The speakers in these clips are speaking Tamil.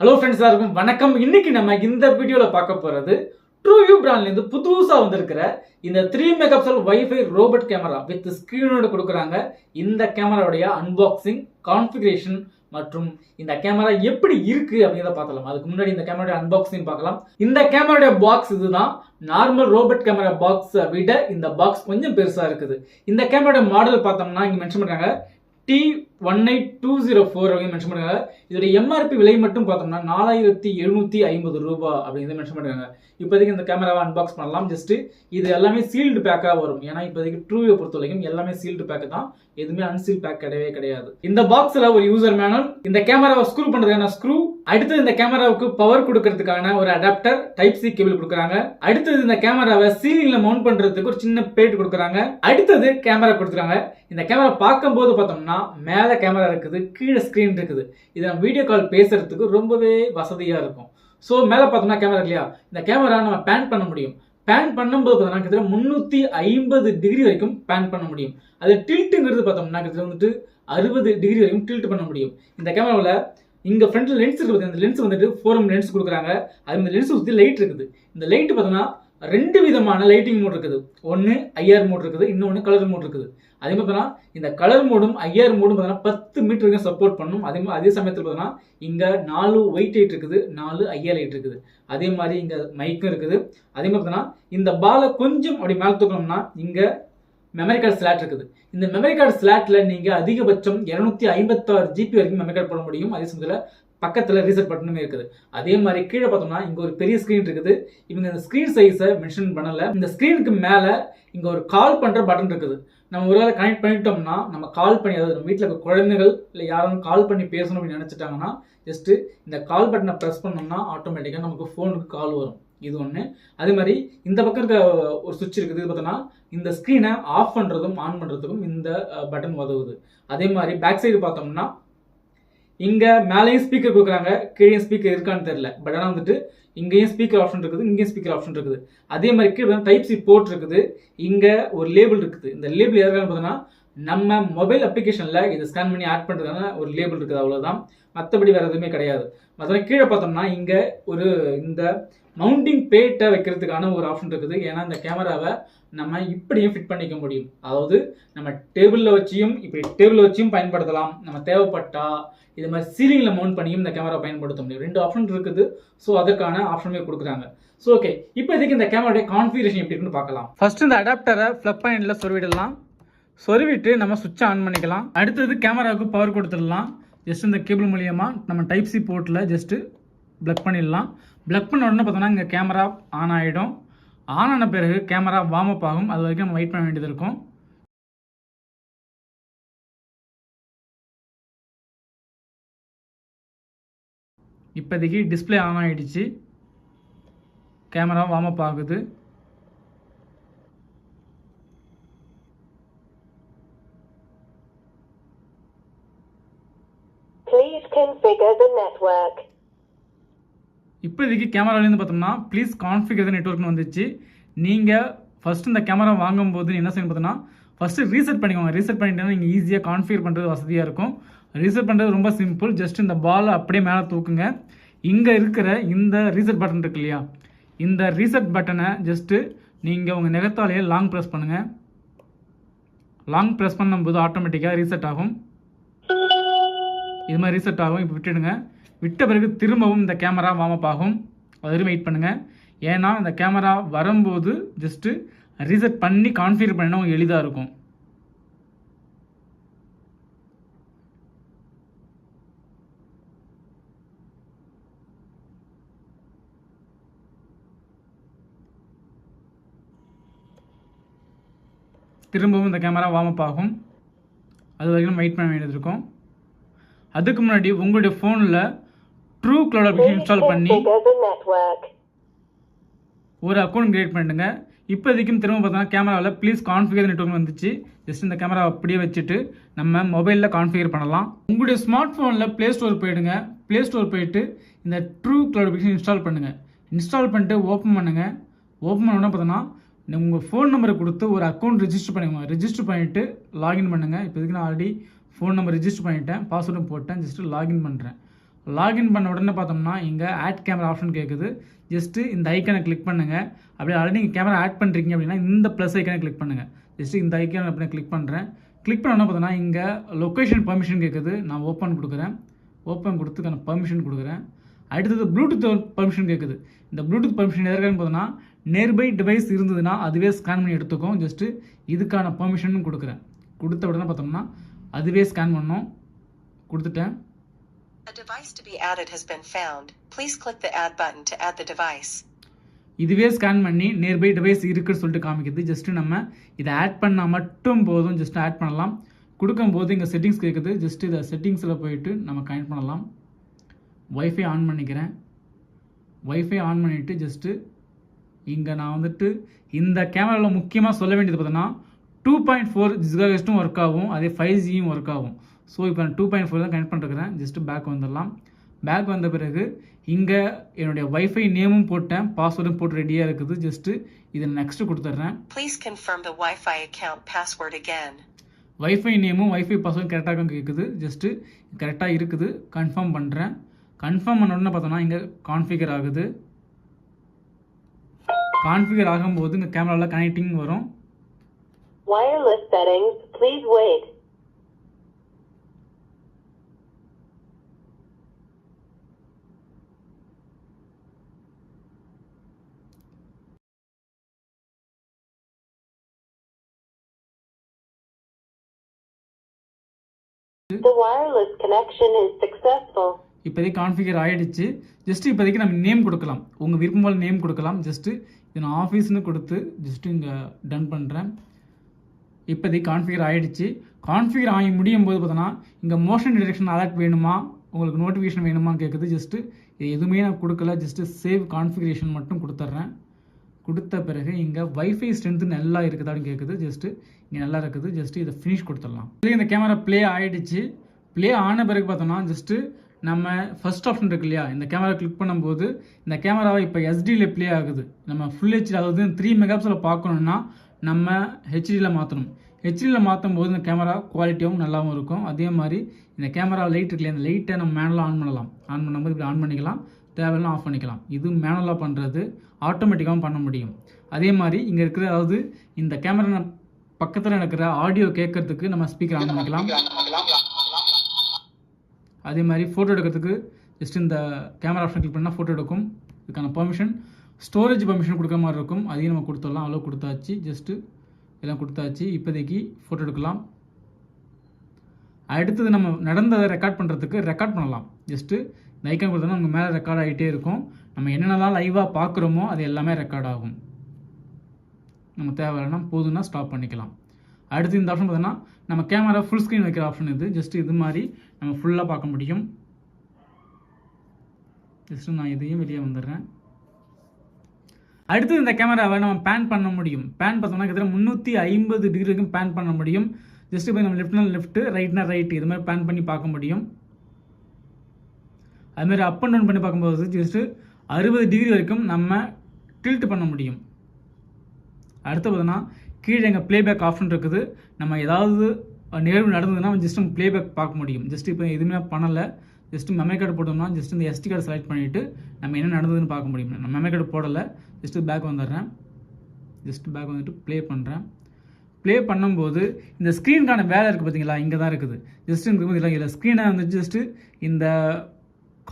ஹலோ ஃப்ரெண்ட்ஸ் எல்லாருக்கும் வணக்கம். இன்னைக்கு நம்ம இந்த வீடியோவில் பார்க்க போறது ட்ரூவியூ பிராண்ட்லேருந்து புதுசாக வந்திருக்கிற இந்த three megapixel WiFi robot camera with ஸ்க்ரீனோட கொடுக்குறாங்க. இந்த கேமராவுடைய அன்பாக்சிங் கான்ஃபிகரேஷன் மற்றும் இந்த கேமரா எப்படி இருக்கு அப்படிங்கிறத பார்க்கலாம் அதுக்கு முன்னாடி இந்த கேமராடைய அன்பாக்சிங் பார்க்கலாம். இந்த கேமராவுடைய பாக்ஸ் இதுதான். நார்மல் ரோபோட் கேமரா பாக்ஸ் விட இந்த பாக்ஸ் கொஞ்சம் பெருசாக இருக்குது. இந்த கேமராடைய மாடல் பார்த்தோம்னா இங்கே மென்ஷன் பண்ணுறாங்க D one eight two zero four அப்படின்னு மென்ஷன் பண்ணுறாங்க இதோட எம்ஆர்பி விலை மட்டும் பார்த்தோம்னா நாலாயிரத்தி எழுநூற்றி ஐம்பது ரூபா அப்படிங்கிறத மென்ஷன் பண்ணுறாங்க இப்போதைக்கு இந்த கேமராவை அன்பாக்ஸ் பண்ணலாம். ஜஸ்ட் இது எல்லாமே சீல்டு பேக்காக வரும். ஏன்னா இப்போதைக்கு ட்ரூவை பொறுத்த வரைக்கும் எல்லாமே சீல்டு பேக்கு தான். எதுவுமே அன்சீல் பேக் கிடையவே கிடையாது. இந்த பாக்ஸில் ஒரு யூசர் மேனல் இந்த கேமராவை ஸ்க்ரூ பண்ணுறதுக்கான ஸ்க்ரூ அடுத்தது இந்த கேமராவுக்கு பவர் கொடுக்கறதுக்கான ஒரு அடாப்டர் டைப் சி கேபிள் கொடுக்குறாங்க. அடுத்தது இந்த கேமராவை சீலிங்ல மவுண்ட் பண்றதுக்கு ஒரு சின்ன பேட் கொடுக்குறாங்க. அடுத்தது கேமரா கொடுத்துருக்காங்க இந்த கேமரா பார்க்கும்போது பார்த்தோம்னா மேல மேலே கேமரா இருக்குது கீழே ஸ்க்ரீன் இருக்குது. இது நம்ம வீடியோ கால் பேசுகிறதுக்கு ரொம்பவே வசதியாக இருக்கும். ஸோ மேலே பார்த்தோம்னா கேமரா இல்லையா? இந்த கேமரா நம்ம பேன் பண்ண முடியும். பேன் பண்ணும்போது பார்த்தோம்னா கிட்டத்தட்ட முந்நூற்றி ஐம்பது டிகிரி வரைக்கும் பேன் பண்ண முடியும். அது டில்ட்டுங்கிறது பார்த்தோம்னா கிட்டத்தட்ட வந்துட்டு அறுபது டிகிரி வரைக்கும் டில்ட் பண்ண முடியும். இந்த கேமராவில் இங்கே ஃப்ரண்ட்டில் லென்ஸ் இருக்குது இந்த லென்ஸ் வந்துட்டு ஃபோரம் லென்ஸ் கொடுக்குறாங்க. அது இந்த லென்ஸ் சுற்றி லைட் இருக்குது. இந்த லைட் பார்த்தோம்னா ரெண்டு விதமான லைட்டிங் மோட் இருக்குது. ஒன்று ஐஆர் மோட் இருக்குது இன்னொன்று கலர் மோட் இருக்குது. அதே மாதிரி பார்த்தோன்னா இந்த கலர் மோடும் ஐஆர் மோடும் பார்த்தோன்னா பத்து மீட்டருக்கு சப்போர்ட் பண்ணும். அதே மாதிரி அதே சமயத்தில் பார்த்தோன்னா இங்கே நாலு ஒயிட் லைட் இருக்குது நாலு ஐஆர் லைட் இருக்குது. அதே மாதிரி இங்கே மைக்கும் இருக்குது. அதே மாதிரி பார்த்தோன்னா இந்த பாலை கொஞ்சம் அப்படி மேலே தூக்கணும்னா இங்கே மெமரி கார்டு ஸ்லாட் இருக்குது. இந்த மெமரி கார்டு ஸ்லாட்டில் நீங்கள் அதிகபட்சம் இரநூத்தி ஐம்பத்தாறு ஜிபி வரைக்கும் மெமரி கார்டு போட முடியும். அதே சமயத்தில் பக்கத்தில் ரீசெட் பட்டனுமே இருக்குது. அதே மாதிரி கீழே பார்த்தோம்னா இங்கே ஒரு பெரிய ஸ்க்ரீன் இருக்குது. இவங்க இந்த ஸ்க்ரீன் சைஸை மென்ஷன் பண்ணலை. இந்த ஸ்க்ரீனுக்கு மேலே இங்கே ஒரு கால் பண்ணுற பட்டன் இருக்குது. நம்ம ஒரு வேளை கனெக்ட் பண்ணிட்டோம்னா நம்ம கால் பண்ணி அதாவது நம்ம வீட்டில் இருக்க குழந்தைகள் இல்லை யாரும் கால் பண்ணி பேசணும் அப்படின்னு நினச்சிட்டாங்கன்னா ஜஸ்ட்டு இந்த கால் பட்டனை ப்ரெஸ் பண்ணோம்னா ஆட்டோமேட்டிக்காக நமக்கு ஃபோனுக்கு கால் வரும். இது ஒன்று அதே மாதிரி இந்த பக்கம் இருக்க ஒரு சுவிட்ச் இருக்குது. இது பார்த்தோன்னா இந்த ஸ்க்ரீனை ஆஃப் பண்ணுறதும் ஆன் பண்ணுறதுக்கும் இந்த பட்டன் உதவுது. அதே மாதிரி பேக் சைடு பார்த்தோம்னா இங்கே மேலேயும் ஸ்பீக்கர் கொடுக்குறாங்க கீழே ஸ்பீக்கர் இருக்கான்னு தெரியல. பட் ஆனால் வந்துட்டு இங்கேயும் ஸ்பீக்கர் ஆப்ஷன் இருக்குது இங்கேயும் ஸ்பீக்கர் ஆப்ஷன் இருக்குது. அதே மாதிரி கீழே டைப் சி போர்ட் இருக்குது. இங்கே ஒரு லேபிள் இருக்குது. இந்த லேபிள் எதுக்காக பார்த்தோன்னா நம்ம மொபைல் அப்ளிகேஷனில் இதை ஸ்கேன் பண்ணி ஆட் பண்ணுறதுக்கான ஒரு லேபிள் இருக்குது அவ்வளோதான் மற்றபடி வேறு எதுவுமே கிடையாது. மற்றபடி கீழே பார்த்தோம்னா இங்கே ஒரு இந்த மவுண்டிங் பேட்டை வைக்கிறதுக்கான ஒரு ஆப்ஷன் இருக்குது. ஏன்னா இந்த கேமராவை நம்ம இப்படியும் ஃபிட் பண்ணிக்க முடியும். அதாவது நம்ம டேபிளில் வச்சியும் இப்படி டேபிளில் வச்சியும் பயன்படுத்தலாம். நம்ம தேவைப்பட்டா இது மாதிரி சீலிங்கில் மவுண்ட் பண்ணியும் இந்த கேமரா பயன்படுத்த முடியும். ரெண்டு ஆப்ஷன் இருக்குது. ஸோ அதற்கான ஆப்ஷனுமே கொடுக்குறாங்க. ஸோ ஓகே இப்போதைக்கு இந்த கேமராடைய கான்ஃபிகரேஷன் எப்படி இருக்குன்னு பார்க்கலாம். ஃபர்ஸ்ட் இந்த அடாப்டரை ஃப்ளப் பாயிண்டில் சொருவிடலாம். சொருவிட்டு நம்ம சுவிட்சை ஆன் பண்ணிக்கலாம். அடுத்தது கேமராவுக்கு பவர் கொடுத்துடலாம். ஜஸ்ட் இந்த கேபிள் மூலியமாக நம்ம டைப் சி போர்ட்டில் ஜஸ்ட்டு ப்ளக் பண்ணிடலாம். ப்ளக் பண்ண உடனே பார்த்தோன்னா இங்கே கேமரா ஆன் ஆகிடும் ஆன் ஆன பிறகு கேமரா வார்ம் அப் ஆகும். அது வரைக்கும் நம்ம வெயிட் பண்ண வேண்டியது இருக்கும். இப்போதைக்கு டிஸ்பிளே ஆன் ஆகிடுச்சு கேமரா வார்ம் அப் ஆகுது Please configure the network. இப்போதைக்கு கேமராலேருந்து பார்த்தோம்னா ப்ளீஸ் கான்ஃபிகர் நெட்ஒர்க்னு வந்துச்சு. நீங்கள் ஃபஸ்ட்டு இந்த கேமரா வாங்கும்போது என்ன செய்யணும் பார்த்தோன்னா ஃபஸ்ட்டு ரீசெட் பண்ணிக்கோங்க. ரீசெட் பண்ணிட்டீங்கன்னா நீங்கள் ஈஸியாக கான்ஃபிகர் பண்ணுறது வசதியாக இருக்கும். ரீசெட் பண்ணுறது ரொம்ப சிம்பிள் ஜஸ்ட் இந்த பாலை அப்படியே மேலே தூக்குங்க. இங்கே இருக்கிற இந்த ரீசெட் பட்டன் இருக்கு இல்லையா? இந்த ரீசெட் பட்டனை ஜஸ்ட்டு நீங்கள் உங்கள் நெகத்தாலேயே லாங் ப்ரெஸ் பண்ணுங்கள் லாங் ப்ரெஸ் பண்ணும்போது ஆட்டோமேட்டிக்காக ரீசெட் ஆகும். இது மாதிரி ரீசெட் ஆகும். இப்போ விட்டுடுங்க. விட்ட பிறகு திரும்பவும் இந்த கேமரா வார்ம் ஆகும். அது வெயிட் பண்ணுங்கள் ஏன்னா இந்த கேமரா வரும்போது ஜஸ்ட்டு ரீசெட் பண்ணி கான்ஃபிகர் பண்ணினா எளிதாக இருக்கும். திரும்பவும் இந்த கேமரா வார்ம் அப் ஆகும். அது வரைக்கும் வெயிட் பண்ண வேண்டியது இருக்கும். அதுக்கு முன்னாடி உங்களுடைய ஃபோனில் ட்ரூ க்ளவுட் அப்ளிகேஷன் இன்ஸ்டால் பண்ணி. ஒரு அக்கௌண்ட் கிரியேட் பண்ணிடுங்க. இப்போதைக்கும் திரும்ப பார்த்தோன்னா கேமராவில் ப்ளீஸ் கான்ஃபிகர் நெட்ஒர்க் வந்துச்சு. ஜஸ்ட் இந்த கேமரா அப்படியே வச்சுட்டு நம்ம மொபைலில் கான்ஃபிகர் பண்ணலாம். உங்களுடைய ஸ்மார்ட் ஃபோனில் ப்ளே ஸ்டோர் போயிடுங்க. ப்ளே ஸ்டோர் போயிட்டு இந்த ட்ரூ க்ளவுட் அப்ளிகேஷன் இன்ஸ்டால் பண்ணுங்கள் இன்ஸ்டால் பண்ணிட்டு ஓப்பன் பண்ணுங்கள் ஓப்பன் பண்ண பார்த்தோன்னா உங்கள் ஃபோன் நம்பரை கொடுத்து ஒரு அக்கௌண்ட் ரெஜிஸ்டர் பண்ணிக்கோங்க. ரெஜிஸ்டர் பண்ணிவிட்டு லாகின் பண்ணுங்கள் இப்போதைக்கு நான் ஆல்ரெடி ஃபோன் நம்பர் ரெஜிஸ்டர் பண்ணிட்டேன் பாஸ்வேர்டும் போட்டேன் ஜஸ்ட்டு லாகின் பண்ணுறேன் லாகின் பண்ண உடனே பார்த்தோம்னா இங்கே ஆட் கேமரா ஆப்ஷன் கேட்குது ஜஸ்ட்டு இந்த ஐக்கனை கிளிக் பண்ணுங்கள் அப்படியே ஆல்ரெடி நீங்கள் கேமரா ஆட் பண்ணுறீங்க அப்படின்னா இந்த ப்ளஸ் ஐக்கனை கிளிக் பண்ணுங்கள் ஜஸ்ட்டு இந்த ஐக்கனை அப்படியே கிளிக் பண்ணுறேன் கிளிக் பண்ண பார்த்தோன்னா இங்கே லொக்கேஷன் பர்மிஷன் கேட்குது நான் ஓப்பன் கொடுக்குறேன். ஓப்பன் கொடுத்துக்கான பர்மிஷன் கொடுக்குறேன். அடுத்தது ப்ளூடூத் பர்மிஷன் கேட்குது இந்த ப்ளூடூத் பர்மிஷன் எதற்கான பார்த்தோன்னா நியர்பை டிவைஸ் இருந்ததுன்னா அதுவே ஸ்கேன் பண்ணி எடுத்துக்கும் ஜஸ்ட்டு இதுக்கான பர்மிஷன் கொடுக்குறேன். கொடுத்த உடனே பார்த்தோம்னா அதுவே ஸ்கேன் பண்ணோம். கொடுத்துட்டேன். A device to be added has been found. Please click the Add button to add the device. இதுவே ஸ்கேன் பண்ணி நியர்பை டிவைஸ் இருக்குன்னு சொல்லிட்டு காமிக்குது ஜஸ்ட்டு நம்ம இதை ஆட் பண்ணால் மட்டும் போதும். ஜஸ்ட் ஆட் பண்ணலாம். கொடுக்கும்போது இங்கே செட்டிங்ஸ் கேட்குது ஜஸ்ட் இதை செட்டிங்ஸில் போயிட்டு நம்ம கனெக்ட் பண்ணலாம். வைஃபை ஆன் பண்ணிக்கிறேன். வைஃபை ஆன் பண்ணிவிட்டு ஜஸ்ட்டு இங்கே நான் வந்துட்டு இந்த கேமராவில் முக்கியமாக சொல்ல வேண்டியது பார்த்தோன்னா டூ பாயிண்ட் ஃபோர் ஜிகாகஸ்ட்டும் ஒர்க் ஆகும். அதே ஃபைவ் ஜியும் ஒர்க் ஆகும். ஸோ இப்போ நான் டூ பாயிண்ட் ஃபோர் தான் கனெக்ட் பண்ணிருக்கிறேன். ஜஸ்ட்டு பேக் வந்துடலாம். பேக் வந்த பிறகு இங்கே என்னுடைய வைஃபை நேமும் போட்டேன். பாஸ்வேர்டும் போட்டு ரெடியாக இருக்குது. ஜஸ்ட்டு இதை நெக்ஸ்ட்டு கொடுத்துட்றேன். Please confirm the Wi-Fi account password again. Wifi நேமும் வைஃபை பாஸ்வேர்டும் கரெக்டாக கேட்குது ஜஸ்ட்டு கரெக்டாக இருக்குது. கன்ஃபார்ம் பண்ணுறேன் கன்ஃபார்ம் பண்ண உடனே பார்த்தோன்னா இங்கே கான்ஃபிகர் ஆகுது. கான்ஃபிகர் ஆகும்போது இங்கே கேமராவில் கனெக்டிங் வரும். Wireless settings, please wait. The இப்போதைக்கு கான்ஃபிகர் ஆகிடுச்சு ஜஸ்ட் இப்போதைக்கு நம்ம நேம் கொடுக்கலாம். உங்கள் விருப்பம் போல் நேம் கொடுக்கலாம். ஜஸ்ட்டு இது நான் ஆஃபீஸ்னு கொடுத்து ஜஸ்ட்டு இங்கே டன் பண்ணுறேன் இப்போதைக்கு கான்ஃபிகர் ஆகிடுச்சு கான்ஃபிகர் ஆகி முடியும் போது பார்த்தோன்னா இங்கே மோஷன் டிடெக்ஷன் அலர்ட் வேணுமா? உங்களுக்கு நோட்டிஃபிகேஷன் வேணுமான்னு கேட்குது ஜஸ்ட்டு இது எதுவுமே நான் கொடுக்கல. ஜஸ்ட்டு சேவ் கான்ஃபிகரேஷன் மட்டும் கொடுத்துட்றேன். கொடுத்த பிறகு இங்கே வைஃபை ஸ்ட்ரென்த்து நல்லா இருக்குதான்னு கேட்குது ஜஸ்ட்டு இங்கே நல்லா இருக்குது. ஜஸ்ட்டு இதை ஃபினிஷ் கொடுத்துடலாம். இதுல இந்த கேமரா ப்ளே ஆகிடுச்சு ப்ளே ஆன பிறகு பார்த்தோம்னா ஜஸ்ட்டு நம்ம ஃபர்ஸ்ட் ஆப்ஷன் இருக்கு இல்லையா? இந்த கேமரா கிளிக் பண்ணும்போது இந்த கேமராவை இப்போ எஸ்டியில் ப்ளே ஆகுது. நம்ம ஃபுல் ஹெச்டி அதாவது த்ரீ மெகாபிக்சலில் பார்க்கணுன்னா நம்ம ஹெச்டியில் மாற்றணும் ஹெச்டியில் மாற்றும் போது இந்த கேமரா குவாலிட்டியாகவும் நல்லாவும் இருக்கும். அதே மாதிரி இந்த கேமரா லைட் இருக்கு அந்த இந்த லைட்டை நம்ம மேனலாக ஆன் பண்ணலாம். ஆன் பண்ணும்போது இப்படி ஆன் பண்ணிக்கலாம். தேவையில்லாம் ஆஃப் பண்ணிக்கலாம். இது மேனலாக பண்ணுறது ஆட்டோமேட்டிக்காகவும் பண்ண முடியும். அதே மாதிரி இங்கே இருக்கிற அதாவது இந்த கேமரா பக்கத்தில் நடக்கிற ஆடியோ கேட்கறதுக்கு நம்ம ஸ்பீக்கர் ஆன் பண்ணிக்கலாம். அதே மாதிரி ஃபோட்டோ எடுக்கிறதுக்கு ஜஸ்ட் இந்த கேமரா ஆப்ஷன் கிளிக் பண்ணால் ஃபோட்டோ எடுக்கும். இதுக்கான பெர்மிஷன் ஸ்டோரேஜ் பர்மிஷன் கொடுக்குற மாதிரி இருக்கும். அதையும் நம்ம கொடுத்துடலாம். அவ்வளோ கொடுத்தாச்சு. ஜஸ்ட்டு எல்லாம் கொடுத்தாச்சு. இப்போதைக்கு ஃபோட்டோ எடுக்கலாம். அடுத்தது நம்ம நடந்ததை ரெக்கார்ட் பண்ணுறதுக்கு ரெக்கார்ட் பண்ணலாம். ஜஸ்ட்டு இந்த ஐக்கான் கொடுத்தோம்னா நமக்கு மேலே ரெக்கார்ட் ஆகிட்டே இருக்கும். நம்ம என்னென்னலாம் லைவாக பார்க்குறோமோ அது எல்லாமே ரெக்கார்ட் ஆகும். நம்ம தேவைன்னா போதும்னா ஸ்டாப் பண்ணிக்கலாம். அடுத்து இந்த ஆப்ஷன் பார்த்தோன்னா நம்ம கேமரா ஃபுல் ஸ்க்ரீன் வைக்கிற ஆப்ஷன் இது. ஜஸ்ட் இது மாதிரி நம்ம ஃபுல்லாக பார்க்க முடியும். ஜஸ்ட்டு நான் இதையும் வெளியே வந்துடுறேன். அடுத்து இந்த கேமராவை நம்ம பேன் பண்ண முடியும். பேன் பார்த்தோம்னா கிட்டத்தட்ட முந்நூற்றி ஐம்பது டிகிரி வரைக்கும் பேன் பண்ண முடியும். ஜஸ்ட் இப்போ நம்ம லெஃப்ட்னா லெஃப்ட்டு ரைட்னா ரைட் இது மாதிரி பேன் பண்ணி பார்க்க முடியும். அதுமாதிரி அப் அண்ட் டவுன் பண்ணி பார்க்கும்போது ஜஸ்ட்டு அறுபது டிகிரி வரைக்கும் நம்ம டில்ட் பண்ண முடியும். அடுத்து பார்த்தோன்னா கீழே எங்கள் ப்ளேபேக் ஆப்ஷன் இருக்குது. நம்ம ஏதாவது நிகழ்வு நடந்ததுன்னா ஜஸ்ட் நம்ம ப்ளேபேக் பார்க்க முடியும். ஜஸ்ட் இப்போ எதுவுமே பண்ணலை. ஜஸ்ட் மெமரி கார்டு போட்டோம்னா ஜஸ்ட் இந்த எஸ்டி கார்டு செலக்ட் பண்ணிவிட்டு நம்ம என்ன நடந்ததுன்னு பார்க்க முடியும். நம்ம மெமரி கார்டு போடலை. ஜஸ்ட்டு பேக் வந்துடுறேன். ஜஸ்ட் பேக் வந்துட்டு ப்ளே பண்ணுறேன் ப்ளே பண்ணும்போது இந்த ஸ்க்ரீனுக்கான வேலை இருக்குது பார்த்தீங்களா? இங்கே தான் இருக்குது. ஜஸ்ட் இங்கே இல்லை இல்லை ஸ்க்ரீனை வந்து ஜஸ்ட்டு இந்த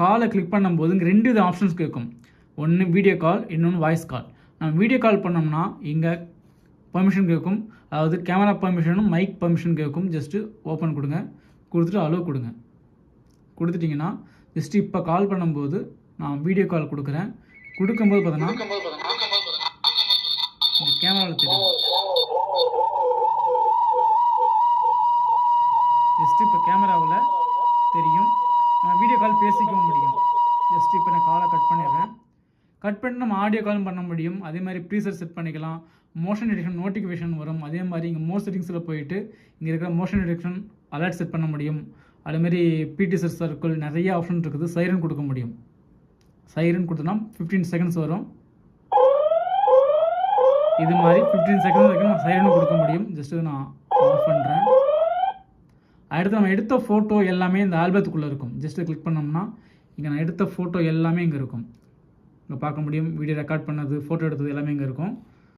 காலை கிளிக் பண்ணும்போது இங்கே ரெண்டு இது ஆப்ஷன்ஸ் கேட்கும். ஒன்று வீடியோ கால் இன்னொன்று வாய்ஸ் கால் நம்ம வீடியோ கால் பண்ணோம்னா இங்கே பர்மிஷன் கேட்கும். அதாவது கேமரா பர்மிஷனும் மைக் பர்மிஷன் கேட்கும். ஜஸ்ட்டு ஓப்பன் கொடுங்க. கொடுத்துட்டு அலோவ் கொடுங்க. கொடுத்துட்டிங்கன்னா ஜஸ்ட் இப்போ கால் பண்ணும்போது நான் வீடியோ கால் கொடுக்குறேன். கொடுக்கும்போது பார்த்தோன்னா கேமராவில் தெரியும்? ஜஸ்ட் இப்போ கேமராவில் தெரியும். வீடியோ கால் பேசிக்கவும் முடியும். ஜஸ்ட் இப்போ நான் காலை கட் பண்ணிடுறேன். கட் பண்ணி நம்ம ஆடியோ காலும் பண்ண முடியும். அதே மாதிரி ப்ரீசர் செட் பண்ணிக்கலாம். மோஷன் டிடெக்ஷன் நோட்டிஃபிகேஷன் வரும். அதே மாதிரி இங்கே மோர் செட்டிங்ஸில் போயிட்டு இங்கே இருக்கிற மோஷன் டிடெக்ஷன் அலர்ட் செட் பண்ண முடியும். அதேமாரி பிடிசர் சர்க்கிள் நிறைய ஆப்ஷன் இருக்குது. சைரன் கொடுக்க முடியும். சைரன் கொடுத்தோன்னா ஃபிஃப்டீன் செகண்ட்ஸ் வரும். இது மாதிரி ஃபிஃப்டீன் செகண்ட் வரைக்கும் நான் சைலண்ட் கொடுக்க முடியும். ஜஸ்ட் நான் ஆஃப் பண்ணுறேன் அடுத்து நம்ம எடுத்த ஃபோட்டோ எல்லாமே இந்த ஆல்பத்துக்குள்ளே இருக்கும். ஜஸ்ட்டு கிளிக் பண்ணோம்னா இங்கே நான் எடுத்த ஃபோட்டோ எல்லாமே இங்கே இருக்கும். இங்கே பார்க்க முடியும். வீடியோ ரெக்கார்ட் பண்ணது ஃபோட்டோ எடுத்தது எல்லாமே இங்கே இருக்கும்.